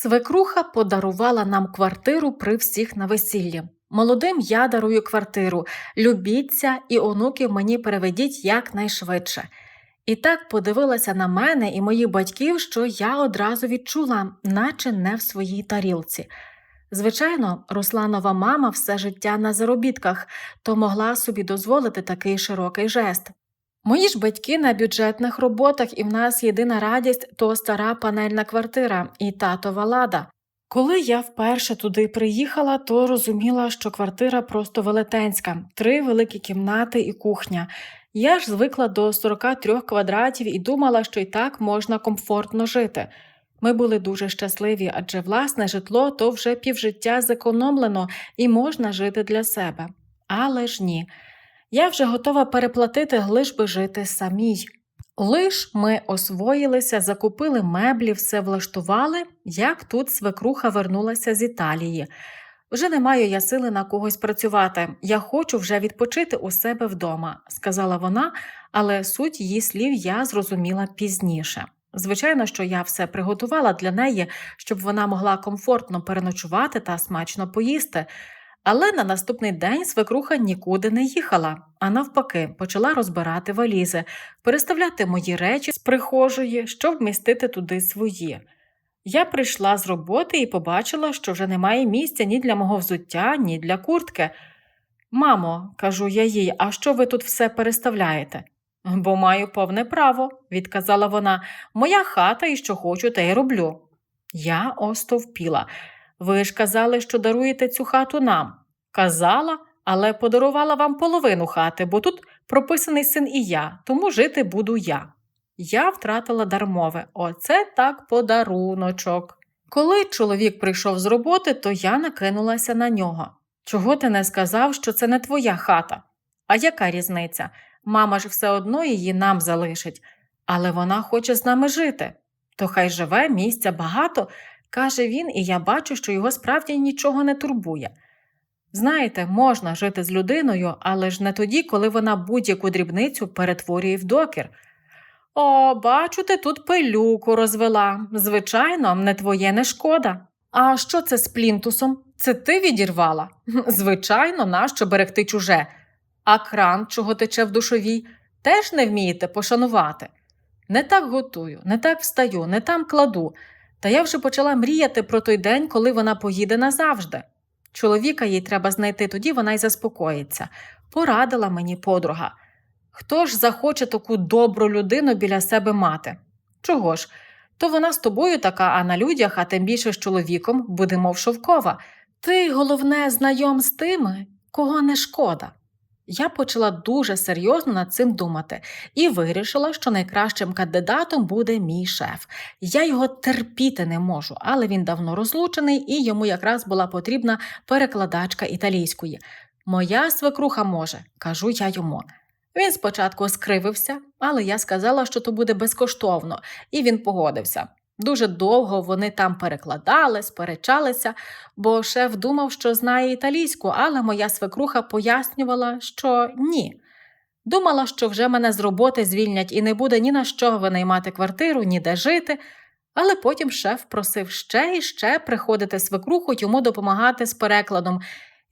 Свекруха подарувала нам квартиру при всіх на весіллі. Молодим я дарую квартиру. Любіться і онуків мені переведіть якнайшвидше. І так подивилася на мене і моїх батьків, що я одразу відчула, наче не в своїй тарілці. Звичайно, Русланова мама все життя на заробітках, то могла собі дозволити такий широкий жест. Мої ж батьки на бюджетних роботах, і в нас єдина радість то стара панельна квартира і татова лада. Коли я вперше туди приїхала, то розуміла, що квартира просто велетенська, три великі кімнати і кухня. Я ж звикла до 43 квадратів і думала, що й так можна комфортно жити. Ми були дуже щасливі, адже власне житло то вже півжиття зекономлено і можна жити для себе. Але ж ні. Я вже готова переплатити, лиш би жити самій. Лиш ми освоїлися, закупили меблі, все влаштували, як тут свекруха вернулася з Італії. Вже не маю я сили на когось працювати. Я хочу вже відпочити у себе вдома, сказала вона, але суть її слів я зрозуміла пізніше. Звичайно, що я все приготувала для неї, щоб вона могла комфортно переночувати та смачно поїсти. Але на наступний день свекруха нікуди не їхала, а навпаки, почала розбирати валізи, переставляти мої речі з прихожої, щоб вмістити туди свої. Я прийшла з роботи і побачила, що вже немає місця ні для мого взуття, ні для куртки. Мамо, кажу я їй, а що ви тут все переставляєте? Бо маю повне право, відказала вона, моя хата і що хочу, те й роблю. Я остовпіла. Ви ж казали, що даруєте цю хату нам. Казала, але подарувала вам половину хати, бо тут прописаний син і я, тому жити буду я. Я втратила дармове. Оце так подаруночок. Коли чоловік прийшов з роботи, то я накинулася на нього. Чого ти не сказав, що це не твоя хата? А яка різниця? Мама ж все одно її нам залишить, але вона хоче з нами жити. То хай живе, місця багато, каже він, і я бачу, що його справді нічого не турбує. Знаєте, можна жити з людиною, але ж не тоді, коли вона будь-яку дрібницю перетворює в докір. О, бачу, ти тут пилюку розвела. Звичайно, не твоє не шкода. А що це з плінтусом? Це ти відірвала? Звичайно, нащо берегти чуже. А кран, чого тече в душовій, теж не вмієте пошанувати. Не так готую, не так встаю, не там кладу. Та я вже почала мріяти про той день, коли вона поїде назавжди. Чоловіка їй треба знайти, тоді вона й заспокоїться. Порадила мені подруга. Хто ж захоче таку добру людину біля себе мати? Чого ж? То вона з тобою така, а на людях, а тим більше з чоловіком, буде мов шовкова. Ти, головне, знайом з тими, кого не шкода. Я почала дуже серйозно над цим думати і вирішила, що найкращим кандидатом буде мій шеф. Я його терпіти не можу, але він давно розлучений і йому якраз була потрібна перекладачка італійської. Моя свекруха може, кажу я йому. Він спочатку скривився, але я сказала, що то буде безкоштовно, і він погодився. Дуже довго вони там перекладали, сперечалися, бо шеф думав, що знає італійську, але моя свекруха пояснювала, що ні. Думала, що вже мене з роботи звільнять і не буде ні на що винаймати квартиру, ні де жити. Але потім шеф просив ще і ще приходити свекруху йому допомагати з перекладом,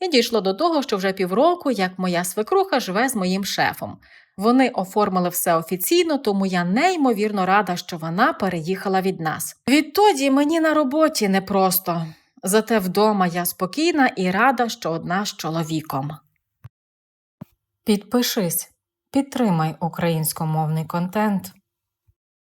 і дійшло до того, що вже півроку, як моя свекруха живе з моїм шефом. Вони оформили все офіційно, тому я неймовірно рада, що вона переїхала від нас. Відтоді мені на роботі непросто, зате вдома я спокійна і рада, що одна з чоловіком. Підпишись, підтримай українськомовний контент.